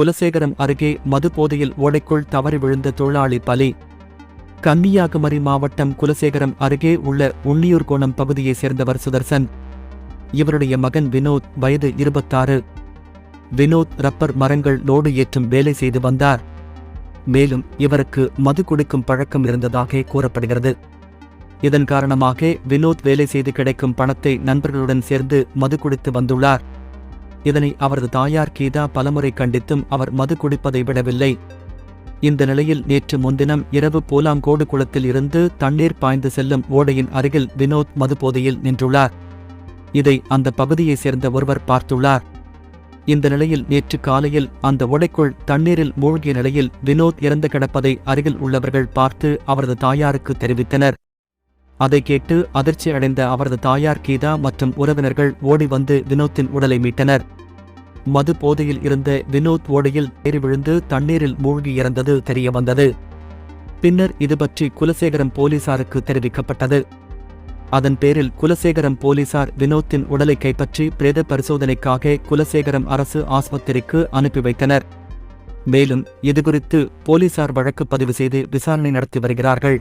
குலசேகரம் அருகே மது போதையில் ஓடைக்குள் தவறி விழுந்த தொழிலாளி பலி. கன்னியாகுமரி மாவட்டம் குலசேகரம் அருகே உள்ள உன்னியூர்கோணம் பகுதியைச் சேர்ந்தவர் சுதர்சன். இவருடைய மகன் வினோத் வயது இருபத்தாறு. வினோத் ரப்பர் மரங்கள் லோடு ஏற்றும் வேலை செய்து வந்தார். மேலும் இவருக்கு மது குடிக்கும் பழக்கம் இருந்ததாக கூறப்படுகிறது. இதன் காரணமாக வினோத் வேலை செய்து கிடைக்கும் பணத்தை நண்பர்களுடன் சேர்ந்து மது குடித்து வந்துள்ளார். இதனை அவரது தாயார் கீதா பலமுறை கண்டித்தும் அவர் மது குடிப்பதை விடவில்லை. இந்த நிலையில் நேற்று முன்தினம் இரவு போலாங்கோடு குளத்தில் இருந்து தண்ணீர் பாய்ந்து செல்லும் ஓடையின் அருகில் வினோத் மது போதையில் நின்றுள்ளார். இதை அந்த பகுதியைச் சேர்ந்த ஒருவர் பார்த்துள்ளார். இந்த நிலையில் நேற்று காலையில் அந்த ஓடைக்குள் தண்ணீரில் மூழ்கிய நிலையில் வினோத் இறந்து கிடப்பதை அருகில் உள்ளவர்கள் பார்த்து அவரது தாயாருக்கு தெரிவித்தனர். அதை கேட்டு அதிர்ச்சி அடைந்த அவரது தாயார் கீதா மற்றும் உறவினர்கள் ஓடி வந்து வினோத்தின் உடலை மீட்டனர். மது போதையில் இருந்த வினோத் ஓடையில் ஏறி விழுந்து தண்ணீரில் மூழ்கி இறந்தது தெரியவந்தது. பின்னர் இது பற்றி குலசேகரம் போலீசாருக்கு தெரிவிக்கப்பட்டது. அதன் பேரில் குலசேகரம் போலீசார் வினோத்தின் உடலை கைப்பற்றி பிரேத பரிசோதனைக்காக குலசேகரம் அரசு ஆஸ்பத்திரிக்கு அனுப்பி வைத்தனர். மேலும் இதுகுறித்து போலீசார் வழக்கு பதிவு செய்து விசாரணை நடத்தி வருகிறார்கள்.